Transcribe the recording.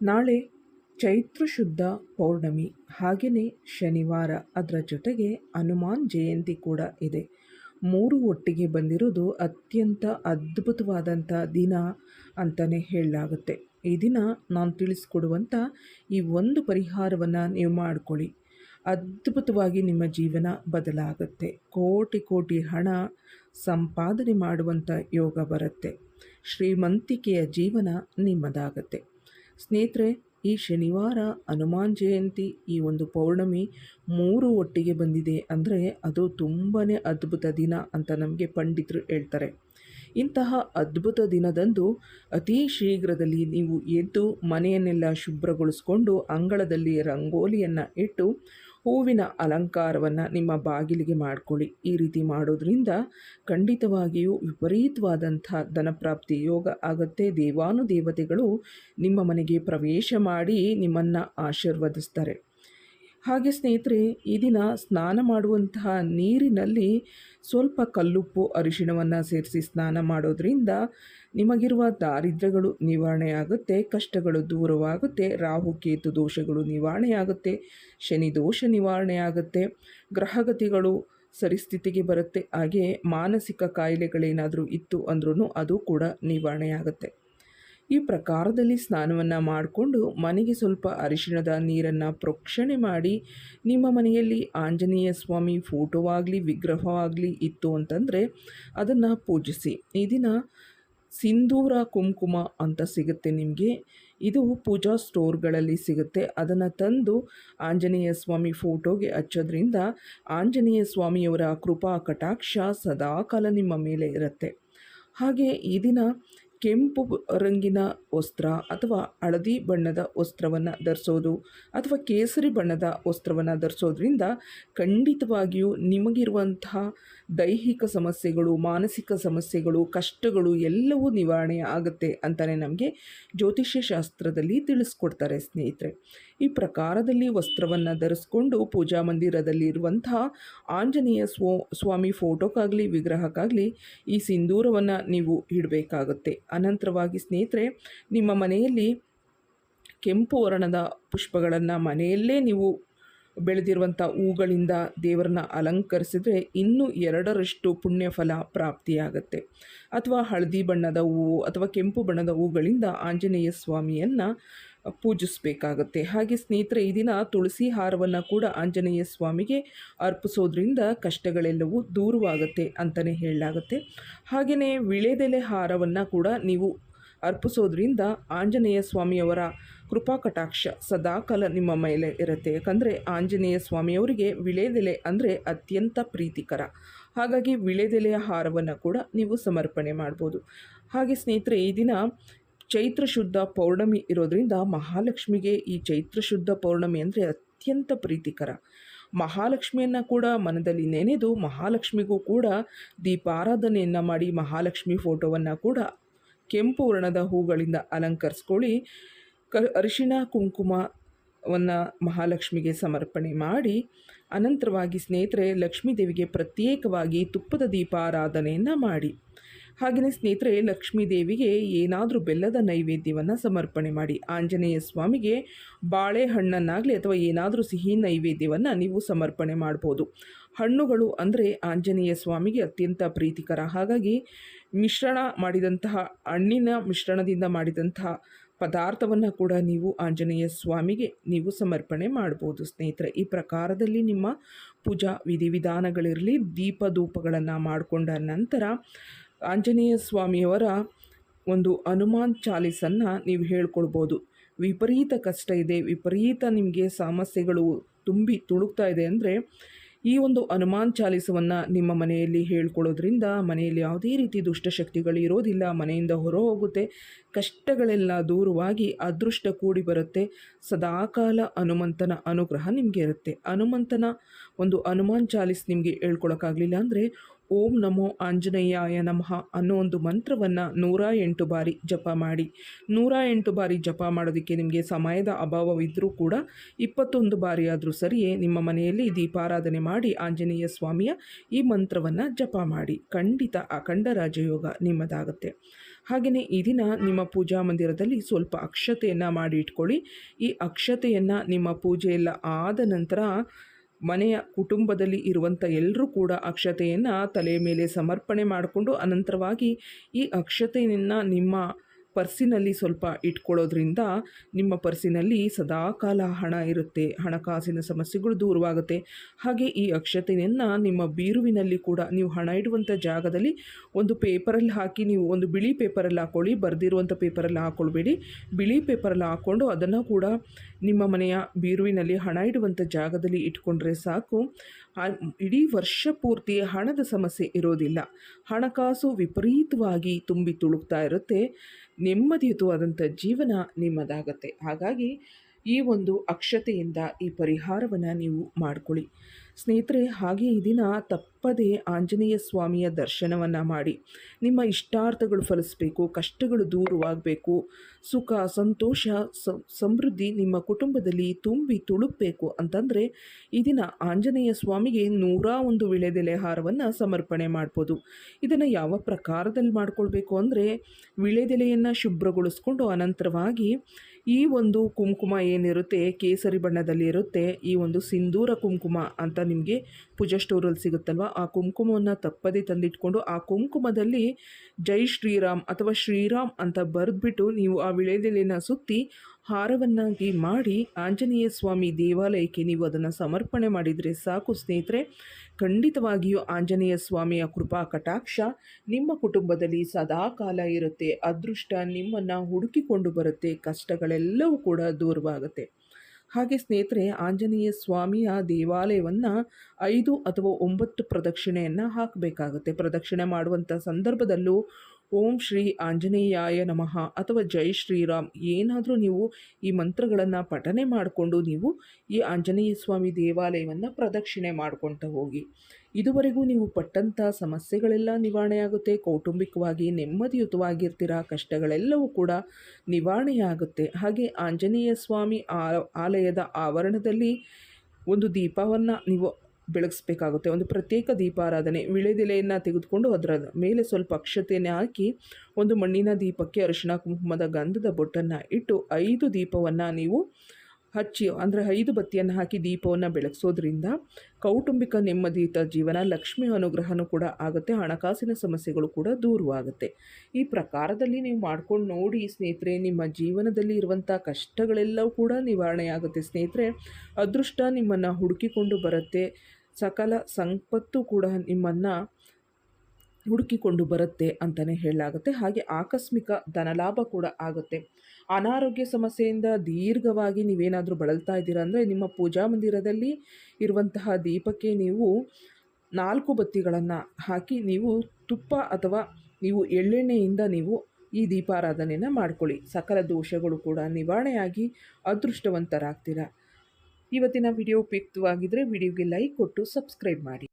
ನಾಳೆ ಚೈತ್ರ ಶುದ್ಧ ಪೌರ್ಣಮಿ. ಹಾಗೆಯೇ ಶನಿವಾರ ಅದರ ಜೊತೆಗೆ ಹನುಮಾನ್ ಜಯಂತಿ ಕೂಡ ಇದೆ. ಮೂರು ಒಟ್ಟಿಗೆ ಬಂದಿರೋದು ಅತ್ಯಂತ ಅದ್ಭುತವಾದಂಥ ದಿನ ಅಂತಲೇ ಹೇಳಲಾಗುತ್ತೆ. ಈ ದಿನ ನಾನು ತಿಳಿಸ್ಕೊಡುವಂಥ ಈ ಒಂದು ಪರಿಹಾರವನ್ನು ನೀವು ಮಾಡ್ಕೊಳ್ಳಿ. ಅದ್ಭುತವಾಗಿ ನಿಮ್ಮ ಜೀವನ ಬದಲಾಗುತ್ತೆ. ಕೋಟಿ ಕೋಟಿ ಹಣ ಸಂಪಾದನೆ ಮಾಡುವಂಥ ಯೋಗ ಬರುತ್ತೆ. ಶ್ರೀಮಂತಿಕೆಯ ಜೀವನ ನಿಮ್ಮದಾಗತ್ತೆ. ಸ್ನೇಹಿತರೆ, ಈ ಶನಿವಾರ ಹನುಮಾನ್ ಜಯಂತಿ ಈ ಒಂದು ಪೌರ್ಣಮಿ ಮೂರು ಒಟ್ಟಿಗೆ ಬಂದಿದೆ ಅಂದರೆ ಅದು ತುಂಬಾ ಅದ್ಭುತ ದಿನ ಅಂತ ನಮಗೆ ಪಂಡಿತರು ಹೇಳ್ತಾರೆ. ಇಂತಹ ಅದ್ಭುತ ದಿನದಂದು ಅತಿ ಶೀಘ್ರದಲ್ಲಿ ನೀವು ಎದ್ದು ಮನೆಯನ್ನೆಲ್ಲ ಶುಭ್ರಗೊಳಿಸ್ಕೊಂಡು ಅಂಗಳದಲ್ಲಿ ರಂಗೋಲಿಯನ್ನು ಇಟ್ಟು ಹೂವಿನ ಅಲಂಕಾರವನ್ನು ನಿಮ್ಮ ಬಾಗಿಲಿಗೆ ಮಾಡಿಕೊಳ್ಳಿ. ಈ ರೀತಿ ಮಾಡೋದ್ರಿಂದ ಖಂಡಿತವಾಗಿಯೂ ವಿಪರೀತವಾದಂಥ ಧನಪ್ರಾಪ್ತಿ ಯೋಗ ಆಗುತ್ತೆ. ದೇವಾನುದೇವತೆಗಳು ನಿಮ್ಮ ಮನೆಗೆ ಪ್ರವೇಶ ಮಾಡಿ ನಿಮ್ಮನ್ನು ಆಶೀರ್ವದಿಸ್ತಾರೆ. ಹಾಗೆ ಸ್ನೇಹಿತರೆ, ಈ ದಿನ ಸ್ನಾನ ಮಾಡುವಂತಹ ನೀರಿನಲ್ಲಿ ಸ್ವಲ್ಪ ಕಲ್ಲುಪ್ಪು, ಅರಿಶಿಣವನ್ನು ಸೇರಿಸಿ ಸ್ನಾನ ಮಾಡೋದ್ರಿಂದ ನಿಮಗಿರುವ ದಾರಿದ್ರ್ಯಗಳು ನಿವಾರಣೆಯಾಗುತ್ತೆ, ಕಷ್ಟಗಳು ದೂರವಾಗುತ್ತೆ, ರಾಹು, ಕೇತು ದೋಷಗಳು ನಿವಾರಣೆಯಾಗುತ್ತೆ, ಶನಿ ದೋಷ ನಿವಾರಣೆಯಾಗುತ್ತೆ, ಗ್ರಹಗತಿಗಳು ಸರಿಸ್ಥಿತಿಗೆ ಬರುತ್ತೆ, ಹಾಗೆ ಮಾನಸಿಕ ಕಾಯಿಲೆಗಳೇನಾದರೂ ಇತ್ತು ಅಂದ್ರೂ ಅದು ಕೂಡ ನಿವಾರಣೆಯಾಗುತ್ತೆ. ಈ ಪ್ರಕಾರದಲ್ಲಿ ಸ್ನಾನವನ್ನು ಮಾಡಿಕೊಂಡು ಮನೆಗೆ ಸ್ವಲ್ಪ ಅರಿಶಿಣದ ನೀರನ್ನು ಪ್ರೋಕ್ಷಣೆ ಮಾಡಿ, ನಿಮ್ಮ ಮನೆಯಲ್ಲಿ ಆಂಜನೇಯ ಸ್ವಾಮಿ ಫೋಟೋವಾಗಲಿ ವಿಗ್ರಹವಾಗಲಿ ಇತ್ತು ಅಂತಂದರೆ ಅದನ್ನು ಪೂಜಿಸಿ. ಈ ದಿನ ಸಿಂಧೂರ ಕುಂಕುಮ ಅಂತ ಸಿಗುತ್ತೆ ನಿಮಗೆ. ಇದು ಪೂಜಾ ಸ್ಟೋರ್ಗಳಲ್ಲಿ ಸಿಗುತ್ತೆ. ಅದನ್ನು ತಂದು ಆಂಜನೇಯ ಸ್ವಾಮಿ ಫೋಟೋಗೆ ಹಚ್ಚೋದ್ರಿಂದ ಆಂಜನೇಯ ಸ್ವಾಮಿಯವರ ಕೃಪಾ ಕಟಾಕ್ಷ ಸದಾಕಾಲ ನಿಮ್ಮ ಮೇಲೆ ಇರುತ್ತೆ. ಹಾಗೆ ಈ ದಿನ ಕೆಂಪು ರಂಗಿನ ವಸ್ತ್ರ ಅಥವಾ ಹಳದಿ ಬಣ್ಣದ ವಸ್ತ್ರವನ್ನು ಧರಿಸೋದು ಅಥವಾ ಕೇಸರಿ ಬಣ್ಣದ ವಸ್ತ್ರವನ್ನು ಧರಿಸೋದ್ರಿಂದ ಖಂಡಿತವಾಗಿಯೂ ನಿಮಗಿರುವಂತಹ ದೈಹಿಕ ಸಮಸ್ಯೆಗಳು, ಮಾನಸಿಕ ಸಮಸ್ಯೆಗಳು, ಕಷ್ಟಗಳು ಎಲ್ಲವೂ ನಿವಾರಣೆ ಆಗುತ್ತೆ ಅಂತಲೇ ನಮಗೆ ಜ್ಯೋತಿಷ್ಯ ಶಾಸ್ತ್ರದಲ್ಲಿ ತಿಳಿಸ್ಕೊಡ್ತಾರೆ ಸ್ನೇಹಿತರೆ. ಈ ಪ್ರಕಾರದಲ್ಲಿ ವಸ್ತ್ರವನ್ನು ಧರಿಸ್ಕೊಂಡು ಪೂಜಾ ಮಂದಿರದಲ್ಲಿರುವಂತಹ ಆಂಜನೇಯ ಸ್ವ, ಸ್ವಾಮಿ ಫೋಟೋಕ್ಕಾಗಲಿ ವಿಗ್ರಹಕ್ಕಾಗಲಿ ಈ ಸಿಂಧೂರವನ್ನು ನೀವು ಇಡಬೇಕಾಗುತ್ತೆ. ಅನಂತರವಾಗಿ ಸ್ನೇಹಿತರೆ, ನಿಮ್ಮ ಮನೆಯಲ್ಲಿ ಕೆಂಪು ವರ್ಣದ ಪುಷ್ಪಗಳನ್ನು ಮನೆಯಲ್ಲೇ ನೀವು ಬೆಳೆದಿರುವಂಥ ಹೂಗಳಿಂದ ದೇವರನ್ನ ಅಲಂಕರಿಸಿದ್ರೆ ಇನ್ನೂ ಎರಡರಷ್ಟು ಪುಣ್ಯಫಲ ಪ್ರಾಪ್ತಿಯಾಗತ್ತೆ. ಅಥವಾ ಹಳದಿ ಬಣ್ಣದ ಹೂವು ಅಥವಾ ಕೆಂಪು ಬಣ್ಣದ ಹೂಗಳಿಂದ ಆಂಜನೇಯ ಸ್ವಾಮಿಯನ್ನು ಪೂಜಿಸಬೇಕಾಗತ್ತೆ. ಹಾಗೆ ಸ್ನೇಹಿತರೆ, ಈ ದಿನ ತುಳಸಿ ಹಾರವನ್ನು ಕೂಡ ಆಂಜನೇಯ ಸ್ವಾಮಿಗೆ ಅರ್ಪಿಸೋದ್ರಿಂದ ಕಷ್ಟಗಳೆಲ್ಲವೂ ದೂರವಾಗುತ್ತೆ ಅಂತಲೇ ಹೇಳಲಾಗುತ್ತೆ. ಹಾಗೆಯೇ ವಿಳೆದೆಲೆ ಹಾರವನ್ನು ಕೂಡ ನೀವು ಅರ್ಪಿಸೋದ್ರಿಂದ ಆಂಜನೇಯ ಸ್ವಾಮಿಯವರ ಕೃಪಾ ಕಟಾಕ್ಷ ಸದಾಕಾಲ ನಿಮ್ಮ ಮೇಲೆ ಇರುತ್ತೆ. ಯಾಕಂದರೆ ಆಂಜನೇಯ ಸ್ವಾಮಿಯವರಿಗೆ ವಿಳೆದೆಲೆ ಅಂದರೆ ಅತ್ಯಂತ ಪ್ರೀತಿಕರ. ಹಾಗಾಗಿ ವಿಳೆದೆಲೆಯ ಹಾರವನ್ನು ಕೂಡ ನೀವು ಸಮರ್ಪಣೆ ಮಾಡ್ಬೋದು. ಹಾಗೆ ಸ್ನೇಹಿತರೆ, ಈ ದಿನ ಚೈತ್ರ ಶುದ್ಧ ಪೌರ್ಣಮಿ ಇರೋದರಿಂದ ಮಹಾಲಕ್ಷ್ಮಿಗೆ ಈ ಚೈತ್ರ ಶುದ್ಧ ಪೌರ್ಣಮಿ ಅಂದರೆ ಅತ್ಯಂತ ಪ್ರೀತಿಕರ. ಮಹಾಲಕ್ಷ್ಮಿಯನ್ನು ಕೂಡ ಮನದಲ್ಲಿ ನೆನೆದು ಮಹಾಲಕ್ಷ್ಮಿಗೂ ಕೂಡ ದೀಪಾರಾಧನೆಯನ್ನು ಮಾಡಿ ಮಹಾಲಕ್ಷ್ಮಿ ಫೋಟೋವನ್ನು ಕೂಡ ಕೆಂಪು ವರ್ಣದ ಹೂಗಳಿಂದ ಅಲಂಕರಿಸ್ಕೊಳ್ಳಿ. ಕ ಅರಿಶಿಣ ಕುಂಕುಮವನ್ನು ಮಹಾಲಕ್ಷ್ಮಿಗೆ ಸಮರ್ಪಣೆ ಮಾಡಿ, ಅನಂತರವಾಗಿ ಸ್ನೇಹಿತರೆ ಲಕ್ಷ್ಮೀ ದೇವಿಗೆ ಪ್ರತ್ಯೇಕವಾಗಿ ತುಪ್ಪದ ದೀಪಾರಾಧನೆಯನ್ನು ಮಾಡಿ. ಹಾಗೆಯೇ ಸ್ನೇಹಿತರೆ ಲಕ್ಷ್ಮೀ ದೇವಿಗೆ ಏನಾದರೂ ಬೆಲ್ಲದ ನೈವೇದ್ಯವನ್ನು ಸಮರ್ಪಣೆ ಮಾಡಿ. ಆಂಜನೇಯ ಸ್ವಾಮಿಗೆ ಬಾಳೆಹಣ್ಣನ್ನಾಗಲಿ ಅಥವಾ ಏನಾದರೂ ಸಿಹಿ ನೈವೇದ್ಯವನ್ನು ನೀವು ಸಮರ್ಪಣೆ ಮಾಡ್ಬೋದು. ಹಣ್ಣುಗಳು ಅಂದರೆ ಆಂಜನೇಯ ಸ್ವಾಮಿಗೆ ಅತ್ಯಂತ ಪ್ರೀತಿಕರ. ಹಾಗಾಗಿ ಮಿಶ್ರಣ ಮಾಡಿದಂತಹ ಹಣ್ಣಿನ ಮಿಶ್ರಣದಿಂದ ಮಾಡಿದಂತಹ ಪದಾರ್ಥವನ್ನು ಕೂಡ ನೀವು ಆಂಜನೇಯ ಸ್ವಾಮಿಗೆ ನೀವು ಸಮರ್ಪಣೆ ಮಾಡ್ಬೋದು. ಸ್ನೇಹಿತರೆ, ಈ ಪ್ರಕಾರದಲ್ಲಿ ನಿಮ್ಮ ಪೂಜಾ ವಿಧಿವಿಧಾನಗಳಿರಲಿ ದೀಪ ಧೂಪಗಳನ್ನು ಮಾಡಿಕೊಂಡ ನಂತರ ಆಂಜನೇಯ ಸ್ವಾಮಿಯವರ ಒಂದು ಹನುಮಾನ್ ಚಾಲೀಸನ್ನು ನೀವು ಹೇಳ್ಕೊಳ್ಬೋದು. ವಿಪರೀತ ಕಷ್ಟ ಇದೆ, ವಿಪರೀತ ನಿಮಗೆ ಸಮಸ್ಯೆಗಳು ತುಂಬಿ ತುಳುಕ್ತಾ ಇದೆ ಅಂದರೆ ಈ ಒಂದು ಹನುಮಾನ್ ಚಾಲಿಸವನ್ನು ನಿಮ್ಮ ಮನೆಯಲ್ಲಿ ಹೇಳ್ಕೊಳ್ಳೋದ್ರಿಂದ ಮನೆಯಲ್ಲಿ ಯಾವುದೇ ರೀತಿ ದುಷ್ಟಶಕ್ತಿಗಳು ಇರೋದಿಲ್ಲ, ಮನೆಯಿಂದ ಹೊರ ಹೋಗುತ್ತೆ ಕಷ್ಟಗಳೆಲ್ಲ ದೂರವಾಗಿ ಅದೃಷ್ಟ ಕೂಡಿ ಬರುತ್ತೆ, ಸದಾಕಾಲ ಹನುಮಂತನ ಅನುಗ್ರಹ ನಿಮಗೆ ಇರುತ್ತೆ. ಹನುಮಂತನ ಒಂದು ಹನುಮಾನ್ ಚಾಲಿಸ್ ನಿಮಗೆ ಹೇಳ್ಕೊಳಕ್ಕಾಗಲಿಲ್ಲ ಅಂದರೆ ಓಂ ನಮೋ ಆಂಜನೇಯಾಯ ನಮಃ ಅನ್ನೋ ಒಂದು ಮಂತ್ರವನ್ನು ನೂರ ಎಂಟು ಬಾರಿ ಜಪ ಮಾಡಿ. ನೂರ ಎಂಟು ಬಾರಿ ಜಪ ಮಾಡೋದಕ್ಕೆ ನಿಮಗೆ ಸಮಯದ ಅಭಾವವಿದ್ದರೂ ಕೂಡ ಇಪ್ಪತ್ತೊಂದು ಬಾರಿ ಆದರೂ ಸರಿಯೇ ನಿಮ್ಮ ಮನೆಯಲ್ಲಿ ದೀಪಾರಾಧನೆ ಮಾಡಿ ಆಂಜನೇಯ ಸ್ವಾಮಿಯ ಈ ಮಂತ್ರವನ್ನು ಜಪ ಮಾಡಿ. ಖಂಡಿತ ಅಖಂಡ ರಾಜಯೋಗ ನಿಮ್ಮದಾಗುತ್ತೆ. ಹಾಗೆಯೇ ಈ ದಿನ ನಿಮ್ಮ ಪೂಜಾ ಮಂದಿರದಲ್ಲಿ ಸ್ವಲ್ಪ ಅಕ್ಷತೆಯನ್ನು ಮಾಡಿ ಇಟ್ಕೊಳ್ಳಿ. ಈ ಅಕ್ಷತೆಯನ್ನು ನಿಮ್ಮ ಪೂಜೆ ಆದ ನಂತರ ಮನೆಯ ಕುಟುಂಬದಲ್ಲಿ ಇರುವಂಥ ಎಲ್ಲರೂ ಕೂಡ ಅಕ್ಷತೆಯನ್ನು ತಲೆಯ ಮೇಲೆ ಸಮರ್ಪಣೆ ಮಾಡಿಕೊಂಡು ಅನಂತರವಾಗಿ ಈ ಅಕ್ಷತೆಯನ್ನು ನಿಮ್ಮ ಪರ್ಸಿನಲ್ಲಿ ಸ್ವಲ್ಪ ಇಟ್ಕೊಳ್ಳೋದ್ರಿಂದ ನಿಮ್ಮ ಪರ್ಸಿನಲ್ಲಿ ಸದಾಕಾಲ ಹಣ ಇರುತ್ತೆ. ಹಣಕಾಸಿನ ಸಮಸ್ಯೆಗಳು ದೂರವಾಗುತ್ತೆ. ಹಾಗೆ ಈ ಅಕ್ಷತೆಯನ್ನು ನಿಮ್ಮ ಬೀರುವಿನಲ್ಲಿ ಕೂಡ ನೀವು ಹಣ ಇಡುವಂಥ ಜಾಗದಲ್ಲಿ ಒಂದು ಪೇಪರಲ್ಲಿ ಹಾಕಿ ನೀವು ಒಂದು ಬಿಳಿ ಪೇಪರಲ್ಲಿ ಹಾಕ್ಕೊಳ್ಳಿ ಬರೆದಿರುವಂಥ ಪೇಪರಲ್ಲಿ ಹಾಕ್ಕೊಳ್ಬೇಡಿ ಬಿಳಿ ಪೇಪರಲ್ಲಿ ಹಾಕ್ಕೊಂಡು ಅದನ್ನು ಕೂಡ ನಿಮ್ಮ ಮನೆಯ ಬೀರುವಿನಲ್ಲಿ ಹಣ ಇಡುವಂಥ ಜಾಗದಲ್ಲಿ ಇಟ್ಕೊಂಡ್ರೆ ಸಾಕು. ಇಡೀ ವರ್ಷ ಪೂರ್ತಿ ಹಣದ ಸಮಸ್ಯೆ ಇರೋದಿಲ್ಲ. ಹಣಕಾಸು ವಿಪರೀತವಾಗಿ ತುಂಬಿ ತುಳುಕ್ತಾ ಇರುತ್ತೆ. ನೆಮ್ಮದಿಯುತವಾದಂಥ ಜೀವನ ನಿಮ್ಮದಾಗತ್ತೆ. ಹಾಗಾಗಿ ಈ ಒಂದು ಅಕ್ಷತೆಯಿಂದ ಈ ಪರಿಹಾರವನ್ನು ನೀವು ಮಾಡಿಕೊಳ್ಳಿ. ಸ್ನೇಹಿತರೆ, ಹಾಗೆ ಈ ದಿನ ತಪ್ಪದೇ ಆಂಜನೇಯ ಸ್ವಾಮಿಯ ದರ್ಶನವನ್ನು ಮಾಡಿ, ನಿಮ್ಮ ಇಷ್ಟಾರ್ಥಗಳು ಫಲಿಸಬೇಕು, ಕಷ್ಟಗಳು ದೂರವಾಗಬೇಕು, ಸುಖ, ಸಂತೋಷ ಸಮೃದ್ಧಿ ನಿಮ್ಮ ಕುಟುಂಬದಲ್ಲಿ ತುಂಬಿ ತುಳುಕಬೇಕು ಅಂತಂದರೆ ಈ ದಿನ ಆಂಜನೇಯ ಸ್ವಾಮಿಗೆ ನೂರ ಒಂದು ವಿಳೆದೆಲೆ ಹಾರವನ್ನು ಸಮರ್ಪಣೆ ಮಾಡ್ಬೋದು. ಇದನ್ನು ಯಾವ ಪ್ರಕಾರದಲ್ಲಿ ಮಾಡಿಕೊಳ್ಬೇಕು ಅಂದರೆ ವಿಳೆದೆಲೆಯನ್ನು ಶುಭ್ರಗೊಳಿಸ್ಕೊಂಡು ಅನಂತರವಾಗಿ ಈ ಒಂದು ಕುಂಕುಮ ಏನಿರುತ್ತೆ, ಕೇಸರಿ ಬಣ್ಣದಲ್ಲಿ ಇರುತ್ತೆ, ಈ ಒಂದು ಸಿಂಧೂರ ಕುಂಕುಮ ಅಂತ ನಿಮಗೆ ಪೂಜಾ ಸ್ಟೋರಲ್ಲಿ ಸಿಗುತ್ತಲ್ವ? ಆ ಕುಂಕುಮವನ್ನು ತಪ್ಪದೇ ತಂದಿಟ್ಕೊಂಡು ಆ ಕುಂಕುಮದಲ್ಲಿ ಜೈ ಶ್ರೀರಾಮ್ ಅಥವಾ ಶ್ರೀರಾಮ್ ಅಂತ ಬರೆದ್ಬಿಟ್ಟು ನೀವು ಆ ವಿಳೆದೆಲೆನ ಸುತ್ತಿ ಹಾರವನ್ನಾಗಿ ಮಾಡಿ ಆಂಜನೇಯ ಸ್ವಾಮಿ ದೇವಾಲಯಕ್ಕೆ ನೀವು ಅದನ್ನು ಸಮರ್ಪಣೆ ಮಾಡಿದರೆ ಸಾಕು ಸ್ನೇಹಿತರೆ. ಖಂಡಿತವಾಗಿಯೂ ಆಂಜನೇಯ ಸ್ವಾಮಿಯ ಕೃಪಾ ಕಟಾಕ್ಷ ನಿಮ್ಮ ಕುಟುಂಬದಲ್ಲಿ ಸದಾ ಕಾಲ ಇರುತ್ತೆ. ಅದೃಷ್ಟ ನಿಮ್ಮನ್ನು ಹುಡುಕಿಕೊಂಡು ಬರುತ್ತೆ. ಕಷ್ಟಗಳೆಲ್ಲವೂ ಕೂಡ ದೂರವಾಗುತ್ತೆ. ಹಾಗೆ ಸ್ನೇಹಿತರೆ, ಆಂಜನೇಯ ಸ್ವಾಮಿಯ ದೇವಾಲಯವನ್ನು ಐದು ಅಥವಾ ಒಂಬತ್ತು ಪ್ರದಕ್ಷಿಣೆಯನ್ನು ಹಾಕಬೇಕಾಗುತ್ತೆ. ಪ್ರದಕ್ಷಿಣೆ ಮಾಡುವಂಥ ಸಂದರ್ಭದಲ್ಲೂ ಓಂ ಶ್ರೀ ಆಂಜನೇಯಾಯ ನಮಃ ಅಥವಾ ಜೈ ಶ್ರೀರಾಮ್. ಏನಾದರೂ ನೀವು ಈ ಮಂತ್ರಗಳನ್ನು ಪಠನೆ ಮಾಡಿಕೊಂಡು ನೀವು ಈ ಆಂಜನೇಯ ಸ್ವಾಮಿ ದೇವಾಲಯವನ್ನು ಪ್ರದಕ್ಷಿಣೆ ಮಾಡ್ಕೊತ ಹೋಗಿ. ಇದುವರೆಗೂ ನೀವು ಪಟ್ಟಂಥ ಸಮಸ್ಯೆಗಳೆಲ್ಲ ನಿವಾರಣೆಯಾಗುತ್ತೆ. ಕೌಟುಂಬಿಕವಾಗಿ, ನೆಮ್ಮದಿಯುತವಾಗಿರ್ತೀರ, ಕಷ್ಟಗಳೆಲ್ಲವೂ ಕೂಡ ನಿವಾರಣೆಯಾಗುತ್ತೆ. ಹಾಗೆ ಆಂಜನೇಯ ಸ್ವಾಮಿ ಆಲಯದ ಆವರಣದಲ್ಲಿ ಒಂದು ದೀಪವನ್ನು ನೀವು ಬೆಳಗಿಸ್ಬೇಕಾಗುತ್ತೆ. ಒಂದು ಪ್ರತ್ಯೇಕ ದೀಪಾರಾಧನೆ ವಿಳೆದೆಲೆಯನ್ನು ತೆಗೆದುಕೊಂಡು ಅದರ ಮೇಲೆ ಸ್ವಲ್ಪ ಅಕ್ಷತೆಯನ್ನು ಹಾಕಿ ಒಂದು ಮಣ್ಣಿನ ದೀಪಕ್ಕೆ ಅರಿಶಿಣ, ಕುಂಕುಮದ ಗಂಧದ ಬೊಟ್ಟನ್ನು ಇಟ್ಟು ಐದು ದೀಪವನ್ನು ನೀವು ಹಚ್ಚಿ, ಅಂದರೆ ಐದು ಬತ್ತಿಯನ್ನು ಹಾಕಿ ದೀಪವನ್ನು ಬೆಳಗಿಸೋದ್ರಿಂದ ಕೌಟುಂಬಿಕ ನೆಮ್ಮದಿಯುತ ಜೀವನ, ಲಕ್ಷ್ಮಿ ಅನುಗ್ರಹನೂ ಕೂಡ ಆಗುತ್ತೆ, ಹಣಕಾಸಿನ ಸಮಸ್ಯೆಗಳು ಕೂಡ ದೂರವಾಗುತ್ತೆ. ಈ ಪ್ರಕಾರದಲ್ಲಿ ನೀವು ಮಾಡ್ಕೊಂಡು ನೋಡಿ ಸ್ನೇಹಿತರೆ, ನಿಮ್ಮ ಜೀವನದಲ್ಲಿ ಇರುವಂಥ ಕಷ್ಟಗಳೆಲ್ಲವೂ ಕೂಡ ನಿವಾರಣೆಯಾಗುತ್ತೆ ಸ್ನೇಹಿತರೆ. ಅದೃಷ್ಟ ನಿಮ್ಮನ್ನು ಹುಡುಕಿಕೊಂಡು ಬರುತ್ತೆ. ಸಕಲ ಸಂಪತ್ತು ಕೂಡ ನಿಮ್ಮನ್ನು ಹುಡುಕಿಕೊಂಡು ಬರುತ್ತೆ ಅಂತಲೇ ಹೇಳಲಾಗುತ್ತೆ. ಹಾಗೆ ಆಕಸ್ಮಿಕ ಧನಲಾಭ ಕೂಡ ಆಗುತ್ತೆ. ಅನಾರೋಗ್ಯ ಸಮಸ್ಯೆಯಿಂದ ದೀರ್ಘವಾಗಿ ನೀವೇನಾದರೂ ಬಳಲ್ತಾ ಇದ್ದೀರಾ ಅಂದರೆ ನಿಮ್ಮ ಪೂಜಾ ಮಂದಿರದಲ್ಲಿ ಇರುವಂತಹ ದೀಪಕ್ಕೆ ನೀವು ನಾಲ್ಕು ಬತ್ತಿಗಳನ್ನು ಹಾಕಿ ನೀವು ತುಪ್ಪ ಅಥವಾ ನೀವು ಎಳ್ಳೆಣ್ಣೆಯಿಂದ ನೀವು ಈ ದೀಪಾರಾಧನೆಯನ್ನು ಮಾಡ್ಕೊಳ್ಳಿ. ಸಕಲ ದೋಷಗಳು ಕೂಡ ನಿವಾರಣೆಯಾಗಿ ಅದೃಷ್ಟವಂತರಾಗ್ತೀರಾ. ಇವತ್ತಿನ ವಿಡಿಯೋ ಉಪಯುಕ್ತವಾಗಿದ್ದರೆ ವಿಡಿಯೋಗೆ ಲೈಕ್ ಕೊಟ್ಟು ಸಬ್ಸ್ಕ್ರೈಬ್ ಮಾಡಿ.